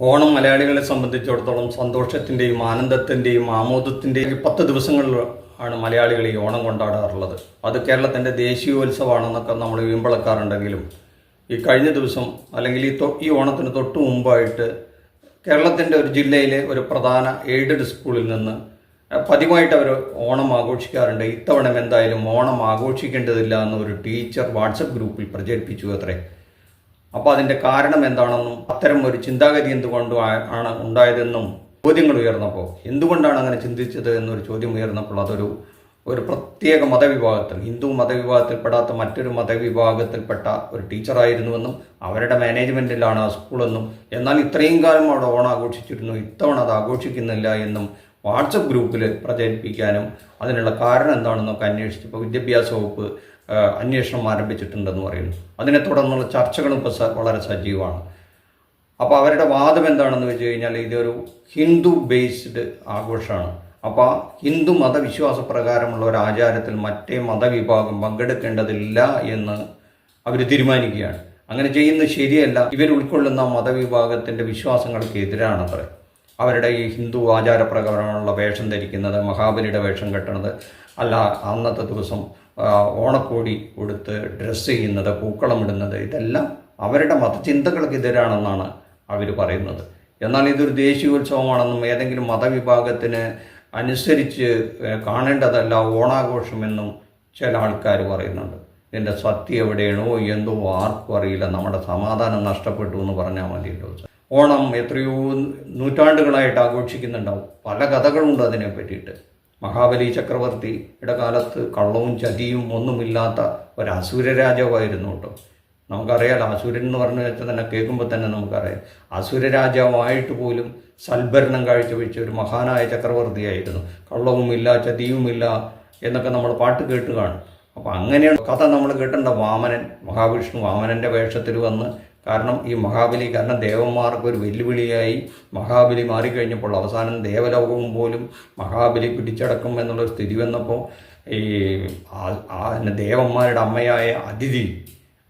ഓണം മലയാളികളെ സംബന്ധിച്ചിടത്തോളം സന്തോഷത്തിന്റെയും ആനന്ദത്തിന്റെയും ആമോദത്തിന്റെയും പത്ത് ദിവസങ്ങളിൽ ആണ് മലയാളികൾ ഈ ഓണം കൊണ്ടാടാറുള്ളത്. അത് കേരളത്തിന്റെ ദേശീയോത്സവമാണെന്നൊക്കെ നമ്മൾ വീമ്പളക്കാറുണ്ടെങ്കിലും ഈ കഴിഞ്ഞ ദിവസം അല്ലെങ്കിൽ ഈ ഈ ഓണത്തിന് തൊട്ട് മുമ്പായിട്ട് കേരളത്തിന്റെ ഒരു ജില്ലയിലെ ഒരു പ്രധാന എയ്ഡഡ് സ്കൂളിൽ നിന്ന് പതിവായിട്ട് അവർ ഓണം ആഘോഷിക്കാറുണ്ട്. ഇത്തവണ എന്തായാലും ഓണം ആഘോഷിക്കേണ്ടതില്ല എന്ന് ഒരു ടീച്ചർ വാട്സപ്പ് ഗ്രൂപ്പിൽ പ്രചരിപ്പിച്ചു അത്രേ. അപ്പോൾ അതിന്റെ കാരണം എന്താണെന്നും അത്തരം ഒരു ചിന്താഗതി എന്തുകൊണ്ട് ആണ് ഉണ്ടായതെന്നും ചോദ്യങ്ങൾ ഉയർന്നപ്പോൾ എന്തുകൊണ്ടാണ് അങ്ങനെ ചിന്തിച്ചത് എന്നൊരു ചോദ്യം ഉയർന്നപ്പോൾ അതൊരു ഒരു പ്രത്യേക മതവിഭാഗത്തിൽ ഹിന്ദു മതവിഭാഗത്തിൽപ്പെടാത്ത മറ്റൊരു മതവിഭാഗത്തിൽപ്പെട്ട ഒരു ടീച്ചറായിരുന്നുവെന്നും അവരുടെ മാനേജ്മെന്റിലാണ് ആ സ്കൂളെന്നും എന്നാൽ ഇത്രയും കാലം അവിടെ ഓണം ആഘോഷിച്ചിരുന്നു ഇത്തവണ അത് ആഘോഷിക്കുന്നില്ല എന്നും വാട്സപ്പ് ഗ്രൂപ്പിൽ പ്രചരിപ്പിക്കാനും അതിനുള്ള കാരണം എന്താണെന്നൊക്കെ അന്വേഷിച്ചപ്പോൾ വിദ്യാഭ്യാസ വകുപ്പ് അന്വേഷണം ആരംഭിച്ചിട്ടുണ്ടെന്ന് പറയുന്നു. അതിനെ തുടർന്നുള്ള ചർച്ചകളും ഇപ്പോൾ വളരെ സജീവമാണ്. അപ്പോൾ അവരുടെ വാദം എന്താണെന്ന് വെച്ച് കഴിഞ്ഞാൽ ഇതൊരു ഹിന്ദു ബേസ്ഡ് ആഘോഷമാണ്. അപ്പോൾ ഹിന്ദു മതവിശ്വാസ പ്രകാരമുള്ള ഒരു ആചാരത്തിൽ മറ്റേ മതവിഭാഗം പങ്കെടുക്കേണ്ടതില്ല എന്ന് അവർ തീരുമാനിക്കുകയാണ്. അങ്ങനെ ചെയ്യുന്നത് ശരിയല്ല. ഇവർ ഉൾക്കൊള്ളുന്ന മതവിഭാഗത്തിന്റെ വിശ്വാസങ്ങൾക്ക് എതിരാണത്രേ. അവരുടെ ഈ ഹിന്ദു ആചാരപ്രകാരമുള്ള വേഷം ധരിക്കുന്നത് മഹാബലിയുടെ വേഷം കെട്ടണത് അല്ല അന്നത്തെ ദിവസം ഓണക്കോടി കൊടുത്ത് ഡ്രസ്സ് ചെയ്യുന്നത് പൂക്കളമിടുന്നത് ഇതെല്ലാം അവരുടെ മതചിന്തകൾക്കെതിരാണെന്നാണ് അവർ പറയുന്നത്. എന്നാൽ ഇതൊരു ദേശീയോത്സവമാണെന്നും ഏതെങ്കിലും മതവിഭാഗത്തിന് അനുസരിച്ച് കാണേണ്ടതല്ല ഓണാഘോഷമെന്നും ചില ആൾക്കാർ പറയുന്നുണ്ട്. ഇതിന്റെ സത്യം എവിടെയാണോ എന്തോ ആർക്കും അറിയില്ല. നമ്മുടെ സമാധാനം നഷ്ടപ്പെട്ടു എന്ന് പറഞ്ഞാൽ മതിയല്ലോ. ഓണം എത്രയോ നൂറ്റാണ്ടുകളായിട്ട് ആഘോഷിക്കുന്നുണ്ടാവും. പല കഥകളുണ്ട് അതിനെ പറ്റിയിട്ട് മഹാബലി ചക്രവർത്തി ഇടകാലത്ത് കള്ളവും ചതിയും ഒന്നുമില്ലാത്ത ഒരു അസുര രാജാവായിരുന്നു കേട്ടോ. നമുക്കറിയാലോ അസുരൻ എന്ന് പറഞ്ഞു വെച്ചാൽ തന്നെ കേൾക്കുമ്പോൾ തന്നെ നമുക്കറിയാം. അസുര രാജാവായിട്ട് പോലും സൽഭരണം കാഴ്ചവെച്ച ഒരു മഹാനായ ചക്രവർത്തിയായിരുന്നു. കള്ളവുമില്ല ചതിയുമില്ല എന്നൊക്കെ നമ്മൾ പാട്ട് കേട്ട് കാണും. അപ്പോൾ അങ്ങനെയാണ് കഥ നമ്മൾ കേട്ടേണ്ട വാമനൻ മഹാവിഷ്ണു വാമനന്റെ വേഷത്തിൽ വന്ന് കാരണം ഈ മഹാബലി കാരണം ദേവന്മാർക്ക് ഒരു വെല്ലുവിളിയായി മഹാബലി മാറിക്കഴിഞ്ഞപ്പോൾ അവസാനം ദേവലോകവും പോലും മഹാബലി പിടിച്ചടക്കും എന്നുള്ളൊരു സ്ഥിതി വന്നപ്പോൾ ഈ ദേവന്മാരുടെ അമ്മയായ അതിഥി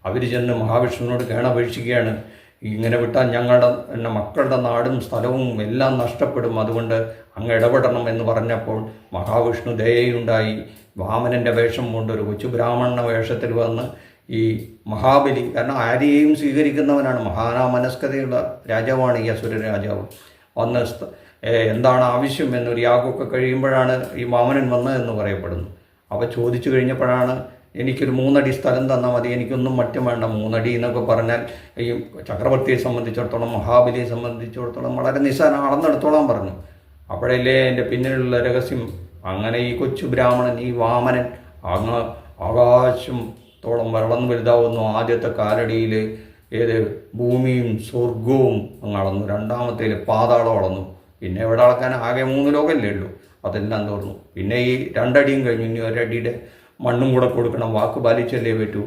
അവർ ചെന്ന് മഹാവിഷ്ണുവിനോട് കേണപേക്ഷിക്കുകയാണ്. ഇങ്ങനെ വിട്ടാൽ ഞങ്ങളുടെ പിന്നെ മക്കളുടെ നാടും സ്ഥലവും എല്ലാം നഷ്ടപ്പെടും. അതുകൊണ്ട് അങ്ങ് ഇടപെടണം എന്ന് പറഞ്ഞപ്പോൾ മഹാവിഷ്ണു ദയയുണ്ടായി. വാമനന്റെ വേഷം കൊണ്ട് ഒരു കൊച്ചു ബ്രാഹ്മണ വേഷത്തിൽ വന്ന് ഈ മഹാബലി കാരണം ആരെയും സ്വീകരിക്കുന്നവനാണ് മഹാനാ മനസ്കതയുള്ള രാജാവാണ് ഈ അസുര രാജാവ്. വന്ന് എന്താണ് ആവശ്യം എന്നൊരു യാഗമൊക്കെ കഴിയുമ്പോഴാണ് ഈ വാമനൻ വന്നതെന്ന് പറയപ്പെടുന്നു. അപ്പോൾ ചോദിച്ചു കഴിഞ്ഞപ്പോഴാണ് എനിക്കൊരു മൂന്നടി സ്ഥലം തന്നാൽ മതി എനിക്കൊന്നും മറ്റും വേണ്ട മൂന്നടി എന്നൊക്കെ പറഞ്ഞാൽ ഈ ചക്രവർത്തിയെ സംബന്ധിച്ചിടത്തോളം മഹാബലിയെ സംബന്ധിച്ചിടത്തോളം വളരെ നിസ്സാരം അളന്നെടുത്തോളാൻ പറഞ്ഞു. അപ്പോഴല്ലേ എന്റെ പിന്നിലുള്ള രഹസ്യം? അങ്ങനെ ഈ കൊച്ചു ബ്രാഹ്മണൻ ഈ വാമനൻ അങ്ങ് ആകാശത്തോളം വളർന്നു വലുതാവുന്നു ആദ്യത്തെ കാലടിയിൽ ഏത് ഭൂമിയും സ്വർഗവും അങ്ങ് അളന്നു. രണ്ടാമത്തേൽ പാതാളം അളന്നു. പിന്നെ ഇവിടെ അളക്കാൻ ആകെ മൂന്ന് ലോകമല്ലേ ഉള്ളൂ. അതെല്ലാം തോർന്നു. പിന്നെ ഈ രണ്ടടിയും കഴിഞ്ഞു. ഇനി ഒരടിയുടെ മണ്ണും കൂടെ കൊടുക്കണം. വാക്ക് പാലിച്ചല്ലേ പറ്റൂ.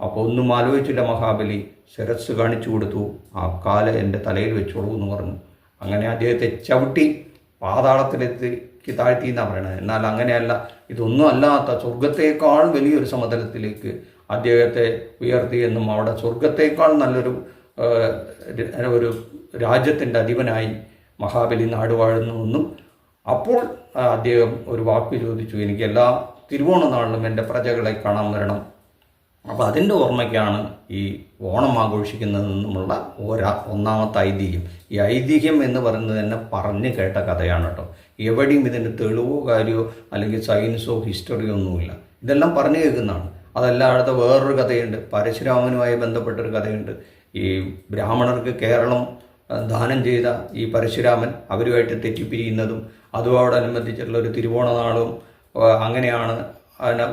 അപ്പോൾ ഒന്നും ആലോചിച്ചില്ല മഹാബലി. ശിരസ് കാണിച്ചു കൊടുത്തു. ആ കാൽ എന്റെ തലയിൽ വെച്ചോളൂ എന്ന് പറഞ്ഞു. അങ്ങനെ അദ്ദേഹത്തെ ചവിട്ടി പാതാളത്തിലെത്തിക്ക് താഴ്ത്തി എന്നാണ് പറയണത്. എന്നാൽ അങ്ങനെയല്ല. ഇതൊന്നും അല്ലാത്ത സ്വർഗത്തേക്കാൾ വലിയൊരു സമതലത്തിലേക്ക് അദ്ദേഹത്തെ ഉയർത്തി എന്നും അവിടെ സ്വർഗത്തേക്കാൾ നല്ലൊരു ഒരു രാജ്യത്തിന്റെ അധിപനായി മഹാബലി നാടുവാഴുന്നു എന്നും അപ്പോൾ അദ്ദേഹം ഒരു വാക്ക് ചോദിച്ചു. എനിക്ക് എല്ലാ തിരുവോണ നാളിലും എന്റെ പ്രജകളെ കാണാൻ വരണം. അപ്പോൾ അതിന്റെ ഓർമ്മയ്ക്കാണ് ഈ ഓണം ആഘോഷിക്കുന്നതെന്നുമുള്ള ഒരാ ഒന്നാമത്തെ ഐതിഹ്യം. ഈ ഐതിഹ്യം എന്ന് പറയുന്നത് തന്നെ പറഞ്ഞു കേട്ട കഥയാണ് കേട്ടോ. എവിടെയും ഇതിന്റെ തെളിവോ കാര്യമോ അല്ലെങ്കിൽ സയൻസോ ഹിസ്റ്ററിയോ ഒന്നുമില്ല. ഇതെല്ലാം പറഞ്ഞു കേൾക്കുന്നതാണ്. അതല്ലാതെ വേറൊരു കഥയുണ്ട്. പരശുരാമനുമായി ബന്ധപ്പെട്ടൊരു കഥയുണ്ട്. ഈ ബ്രാഹ്മണർക്ക് കേരളം ദാനം ചെയ്ത ഈ പരശുരാമൻ അവരുമായിട്ട് തെറ്റിപ്പിരിയുന്നതും അതുമോടനുബന്ധിച്ചുള്ള ഒരു തിരുവോണ നാളും അങ്ങനെയാണ്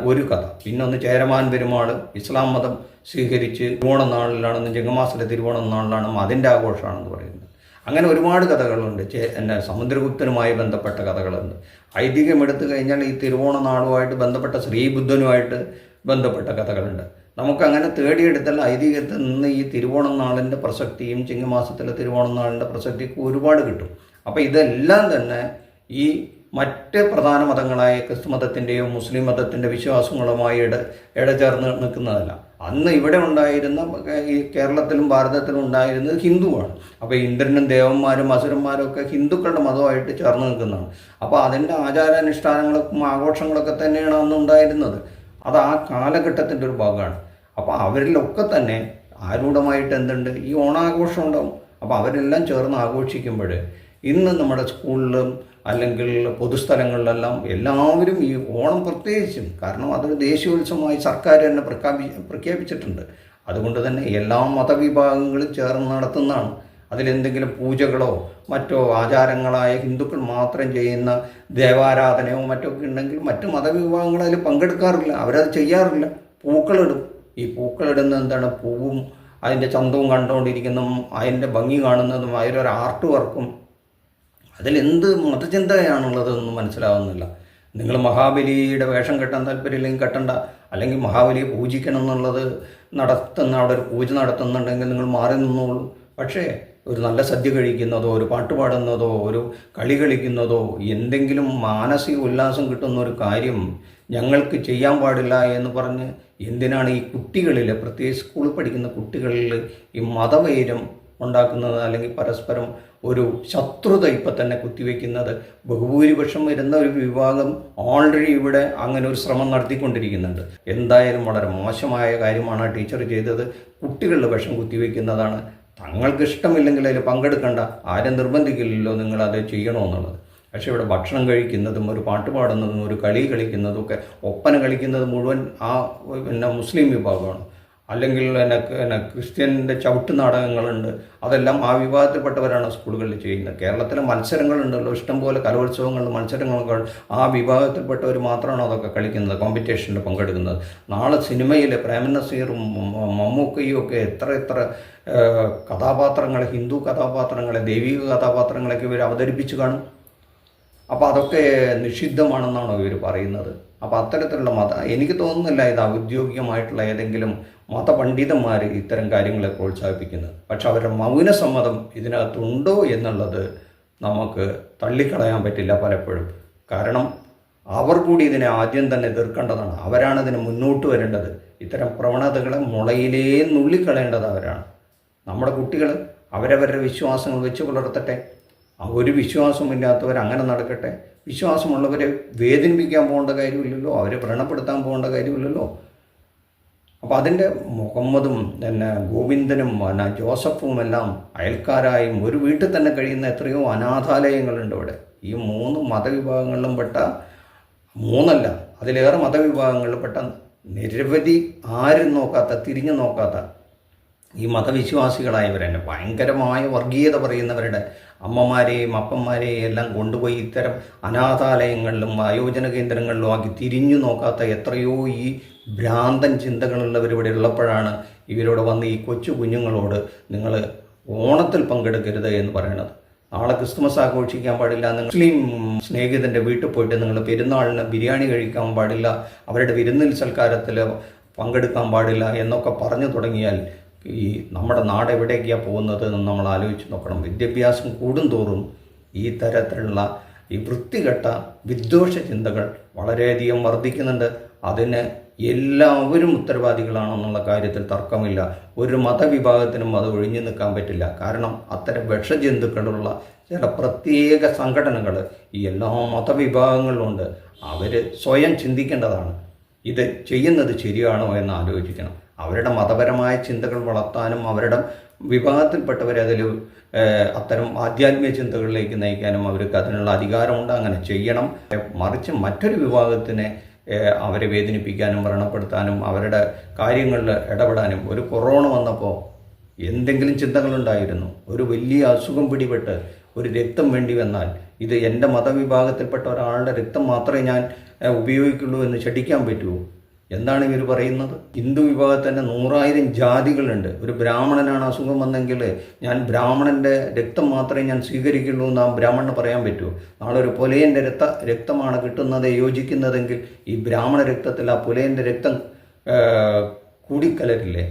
ഒരു കഥ. പിന്നൊന്ന് ചേരമാൻ പെരുമാൾ ഇസ്ലാം മതം സ്വീകരിച്ച് തിരുവോണ നാളിലാണെന്ന് ജംഗമാസിലെ തിരുവോണ നാളിലാണെന്നും അതിന്റെ ആഘോഷമാണെന്ന് പറയുന്നത്. അങ്ങനെ ഒരുപാട് കഥകളുണ്ട്. എന്നെ സമുദ്രഗുപ്തനുമായി ബന്ധപ്പെട്ട കഥകളുണ്ട്. ഐതിഹ്യം എടുത്തു കഴിഞ്ഞാൽ ഈ തിരുവോണ നാളുമായിട്ട് ബന്ധപ്പെട്ട ശ്രീബുദ്ധനുമായിട്ട് ബന്ധപ്പെട്ട കഥകളുണ്ട്. നമുക്കങ്ങനെ തേടിയെടുത്താൽ ഐതിഹ്യത്തിൽ നിന്ന് ഈ തിരുവോണം നാളിന്റെ പ്രസക്തിയും ചിങ്ങമാസത്തിലെ തിരുവോണം നാളിന്റെ പ്രസക്തിയൊക്കെ ഒരുപാട് കിട്ടും. അപ്പോൾ ഇതെല്ലാം തന്നെ ഈ മറ്റ് പ്രധാന മതങ്ങളായ ക്രിസ്തു മതത്തിന്റെയോ മുസ്ലിം മതത്തിന്റെ വിശ്വാസങ്ങളുമായി ഇട ഇടചേർന്ന് നിൽക്കുന്നതല്ല. അന്ന് ഇവിടെ ഉണ്ടായിരുന്ന ഈ കേരളത്തിലും ഭാരതത്തിലും ഉണ്ടായിരുന്നത് ഹിന്ദുവാണ്. അപ്പോൾ ഇന്ദ്രനും ദേവന്മാരും അസുരന്മാരും ഒക്കെ ഹിന്ദുക്കളുടെ മതമായിട്ട് ചേർന്ന് നിൽക്കുന്നതാണ്. അപ്പോൾ അതിന്റെ ആചാരാനുഷ്ഠാനങ്ങളും ആഘോഷങ്ങളൊക്കെ തന്നെയാണ് അന്ന് ഉണ്ടായിരുന്നത്. അത് ആ കാലഘട്ടത്തിന്റെ ഒരു ഭാഗമാണ്. അപ്പോൾ അവരിലൊക്കെ തന്നെ ആരൂഢമായിട്ട് എന്തുണ്ട്? ഈ ഓണാഘോഷം ഉണ്ടാവും. അപ്പോൾ അവരെല്ലാം ചേർന്ന് ആഘോഷിക്കുമ്പോൾ ഇന്ന് നമ്മുടെ സ്കൂളിലും അല്ലെങ്കിൽ പൊതുസ്ഥലങ്ങളിലെല്ലാം എല്ലാവരും ഈ ഓണം പ്രത്യേകിച്ചും കാരണം അതൊരു ദേശീയോത്സവമായി സർക്കാർ തന്നെ പ്രഖ്യാപി പ്രഖ്യാപിച്ചിട്ടുണ്ട്. അതുകൊണ്ട് തന്നെ എല്ലാ മതവിഭാഗങ്ങളും ചേർന്ന് നടത്തുന്നതാണ്. അതിലെന്തെങ്കിലും പൂജകളോ മറ്റോ ആചാരങ്ങളായ ഹിന്ദുക്കൾ മാത്രം ചെയ്യുന്ന ദേവാരാധനയോ മറ്റോ ഒക്കെ ഉണ്ടെങ്കിൽ മറ്റ് മതവിഭാഗങ്ങൾ അതിൽ പങ്കെടുക്കാറില്ല. അവരത് ചെയ്യാറില്ല. പൂക്കളിടും. ഈ പൂക്കളിടുന്ന എന്താണ്? പൂവും അതിന്റെ ചന്തവും കണ്ടുകൊണ്ടിരിക്കുന്നതും അതിന്റെ ഭംഗി കാണുന്നതും അതിലൊരു ആർട്ട് വർക്കും. അതിലെന്ത് മതചിന്തയാണുള്ളതെന്ന് മനസ്സിലാവുന്നില്ല. നിങ്ങൾ മഹാബലിയുടെ വേഷം കെട്ടാൻ താല്പര്യമില്ലെങ്കിൽ കെട്ടണ്ട. അല്ലെങ്കിൽ മഹാബലിയെ പൂജിക്കണം എന്നുള്ളത് നടത്തുന്ന അവിടെ ഒരു പൂജ നടത്തുന്നുണ്ടെങ്കിൽ നിങ്ങൾ മാറി നിന്നോളൂ. പക്ഷേ ഒരു നല്ല സദ്യ കഴിക്കുന്നതോ ഒരു പാട്ട് പാടുന്നതോ ഒരു കളി കളിക്കുന്നതോ എന്തെങ്കിലും മാനസിക ഉല്ലാസം കിട്ടുന്ന ഒരു കാര്യം ഞങ്ങൾക്ക് ചെയ്യാൻ പാടില്ല എന്ന് പറഞ്ഞ് എന്തിനാണ് ഈ കുട്ടികളിൽ പ്രത്യേകിച്ച് സ്കൂളിൽ പഠിക്കുന്ന കുട്ടികളിൽ ഈ മതവൈരം ഉണ്ടാക്കുന്നത് അല്ലെങ്കിൽ പരസ്പരം ഒരു ശത്രുത ഇപ്പം തന്നെ കുത്തിവെക്കുന്നത്? ബഹുഭൂരിപക്ഷം വരുന്ന ഒരു വിഭാഗം ഓൾറെഡി ഇവിടെ അങ്ങനെ ഒരു ശ്രമം നടത്തിക്കൊണ്ടിരിക്കുന്നുണ്ട്. എന്തായാലും വളരെ മോശമായ കാര്യമാണ് ടീച്ചർ ചെയ്തത്. കുട്ടികളുടെ വിഷം കുത്തിവെക്കുന്നതാണ് തങ്ങൾക്ക് ഇഷ്ടമില്ലെങ്കിൽ അതിൽ പങ്കെടുക്കേണ്ട. ആരും നിർബന്ധിക്കില്ലല്ലോ നിങ്ങൾ അത് ചെയ്യണമെന്നുള്ളത് പക്ഷേ ഇവിടെ ഭക്ഷണം കഴിക്കുന്നതും ഒരു പാട്ട് പാടുന്നതും ഒരു കളി കളിക്കുന്നതും ഒക്കെ ഒപ്പന കളിക്കുന്നത് മുഴുവൻ ആ പിന്നെ മുസ്ലിം വിഭാഗമാണ്. അല്ലെങ്കിൽ എന്നെ എന്നെ ക്രിസ്ത്യന്റെ ചവിട്ട് നാടകങ്ങളുണ്ട്. അതെല്ലാം ആ വിഭാഗത്തിൽപ്പെട്ടവരാണ് സ്കൂളുകളിൽ ചെയ്യുന്നത്. കേരളത്തിലെ മത്സരങ്ങളുണ്ടല്ലോ. ഇഷ്ടംപോലെ കലോത്സവങ്ങളും മത്സരങ്ങളൊക്കെ ആ വിഭാഗത്തിൽപ്പെട്ടവർ മാത്രമാണ് അതൊക്കെ കളിക്കുന്നത് കോമ്പറ്റീഷനിൽ പങ്കെടുക്കുന്നത്. നാളെ സിനിമയിൽ പ്രേമനസീറും മമ്മൂക്കയും ഒക്കെ എത്ര എത്ര കഥാപാത്രങ്ങളെ ഹിന്ദു കഥാപാത്രങ്ങളെ ദൈവിക കഥാപാത്രങ്ങളൊക്കെ ഇവർ അവതരിപ്പിച്ച് കാണും. അപ്പോൾ അതൊക്കെ നിഷിദ്ധമാണെന്നാണോ ഇവർ പറയുന്നത്? അപ്പോൾ അത്തരത്തിലുള്ള മത എനിക്ക് തോന്നുന്നില്ല ഇത് ഔദ്യോഗികമായിട്ടുള്ള ഏതെങ്കിലും മതപണ്ഡിതന്മാർ ഇത്തരം കാര്യങ്ങളെ പ്രോത്സാഹിപ്പിക്കുന്നത്. പക്ഷെ അവരുടെ മൗനസമ്മതം ഇതിനകത്തുണ്ടോ എന്നുള്ളത് നമുക്ക് തള്ളിക്കളയാൻ പറ്റില്ല പലപ്പോഴും. കാരണം അവർ കൂടി ഇതിനെ ആദ്യം തന്നെ എതിർക്കേണ്ടതാണ്. അവരാണ് ഇതിന് മുന്നോട്ട് വരേണ്ടത്. ഇത്തരം പ്രവണതകളെ മുളയിലേ നുള്ളിക്കളയേണ്ടത് അവരാണ്. നമ്മുടെ കുട്ടികൾ അവരവരുടെ വിശ്വാസങ്ങൾ വെച്ച് പുലർത്തട്ടെ. ഒരു വിശ്വാസമില്ലാത്തവർ അങ്ങനെ നടക്കട്ടെ? വിശ്വാസമുള്ളവരെ വേദനിപ്പിക്കാൻ പോകേണ്ട കാര്യമില്ലല്ലോ? അവരെ വ്രണപ്പെടുത്താൻ പോകേണ്ട കാര്യമില്ലല്ലോ? അപ്പോൾ അതിന്റെ മുഹമ്മദും പിന്നെ ഗോവിന്ദനും പിന്നെ ജോസഫും എല്ലാം അയൽക്കാരായും ഒരു വീട്ടിൽ തന്നെ കഴിയുന്ന എത്രയോ അനാഥാലയങ്ങളുണ്ട് ഇവിടെ ഈ മൂന്ന് മതവിഭാഗങ്ങളിലും പെട്ട മൂന്നല്ല അതിലേറെ മതവിഭാഗങ്ങളിൽ പെട്ട നിരവധി ആരും നോക്കാത്ത തിരിഞ്ഞു നോക്കാത്ത ഈ മതവിശ്വാസികളായവർ തന്നെ ഭയങ്കരമായ വർഗീയത പറയുന്നവരുടെ അമ്മമാരെയും അപ്പന്മാരെയും എല്ലാം കൊണ്ടുപോയി ഇത്തരം അനാഥാലയങ്ങളിലും ആയോജന കേന്ദ്രങ്ങളിലും ആക്കി തിരിഞ്ഞു നോക്കാത്ത എത്രയോ ഈ ഭ്രാന്തൻ ചിന്തകളുള്ളവർ ഇവിടെ ഉള്ളപ്പോഴാണ് ഇവരോട് വന്ന് ഈ കൊച്ചു കുഞ്ഞുങ്ങളോട് നിങ്ങൾ ഓണത്തിൽ പങ്കെടുക്കരുത് എന്ന് പറയുന്നത് നാളെ ക്രിസ്മസ് ആഘോഷിക്കാൻ പാടില്ല നിങ്ങൾ മുസ്ലിം സ്നേഹിതന്റെ വീട്ടിൽ പോയിട്ട് നിങ്ങൾ പെരുന്നാളിന് ബിരിയാണി കഴിക്കാൻ പാടില്ല അവരുടെ വിരുന്നിൽ സൽക്കാരത്തിൽ പങ്കെടുക്കാൻ പാടില്ല എന്നൊക്കെ പറഞ്ഞു തുടങ്ങിയാൽ ഈ നമ്മുടെ നാട് എവിടേക്കാണ് പോകുന്നത് എന്ന് നമ്മൾ ആലോചിച്ച് നോക്കണം. വിദ്യാഭ്യാസം കൂടുന്തോറും ഈ തരത്തിലുള്ള ഈ വൃത്തികെട്ട വിദ്വേഷ ചിന്തകൾ വളരെയധികം വർദ്ധിക്കുന്നുണ്ട്. അതിന് എല്ലാവരും ഉത്തരവാദികളാണെന്നുള്ള കാര്യത്തിൽ തർക്കമില്ല. ഒരു മതവിഭാഗത്തിനും അത് ഒഴിഞ്ഞു നിൽക്കാൻ പറ്റില്ല. കാരണം അത്തരം വിഷജന്തുക്കളുള്ള ചില പ്രത്യേക സംഘടനകൾ ഈ എല്ലാ മതവിഭാഗങ്ങളിലുണ്ട്. അവർ സ്വയം ചിന്തിക്കേണ്ടതാണ്. ഇത് ചെയ്യുന്നത് ശരിയാണോ എന്ന് ആലോചിക്കണം. അവരുടെ മതപരമായ ചിന്തകൾ വളർത്താനും അവരുടെ വിഭാഗത്തിൽപ്പെട്ടവരെ അതിൽ അത്തരം ആധ്യാത്മിക ചിന്തകളിലേക്ക് നയിക്കാനും അവർക്ക് അതിനുള്ള അധികാരമുണ്ട്. അങ്ങനെ ചെയ്യണം. മറിച്ച് മറ്റൊരു വിഭാഗത്തിനെ അവരെ വേദനിപ്പിക്കാനും വ്രണപ്പെടുത്താനും അവരുടെ കാര്യങ്ങളിൽ ഇടപെടാനും ഒരു കൊറോണ വന്നപ്പോൾ എന്തെങ്കിലും ചിന്തകളുണ്ടായിരുന്നു. ഒരു വലിയ അസുഖം പിടിപെട്ട് ഒരു രക്തം വേണ്ടി വന്നാൽ ഇത് എന്റെ മതവിഭാഗത്തിൽപ്പെട്ട ഒരാളുടെ രക്തം മാത്രമേ ഞാൻ ഉപയോഗിക്കുള്ളൂ എന്ന് ശഠിക്കാൻ പറ്റുമോ? എന്താണ് ഇവർ പറയുന്നത്? ഹിന്ദു വിഭാഗത്തിന്റെ നൂറായിരം ജാതികളുണ്ട്. ഒരു ബ്രാഹ്മണനാണ് അസുഖം വന്നെങ്കിൽ ഞാൻ ബ്രാഹ്മണന്റെ രക്തം മാത്രമേ ഞാൻ സ്വീകരിക്കുള്ളൂ എന്ന് ആ ബ്രാഹ്മണന് പറയാൻ പറ്റുമോ? നാളെ ഒരു പുലയന്റെ രക്ത രക്തമാണ് കിട്ടുന്നത് യോജിക്കുന്നതെങ്കിൽ ഈ ബ്രാഹ്മണ രക്തത്തിൽ ആ പുലയന്റെ രക്തം കൂടിക്കലരില്ലേ?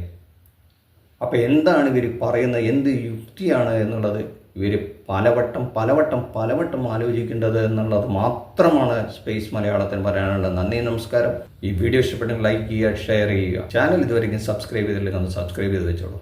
അപ്പോൾ എന്താണ് ഇവർ പറയുന്നത്? എന്ത് യുക്തിയാണ് എന്നുള്ളത് ഇവർ പലവട്ടം പലവട്ടം പലവട്ടം ആലോചിക്കേണ്ടത് എന്നുള്ളത് മാത്രമാണ് സ്പേസ് മലയാളത്തിന് പറയാനുള്ളത്. നന്ദി നമസ്കാരം. ഈ വീഡിയോ ഇഷ്ടപ്പെട്ടെങ്കിൽ ലൈക്ക് ചെയ്യുക ഷെയർ ചെയ്യുക. ചാനൽ ഇതുവരെയും സബ്സ്ക്രൈബ് ചെയ്തില്ലെങ്കിൽ ഒന്ന് സബ്സ്ക്രൈബ് ചെയ്ത് വെച്ചോളൂ.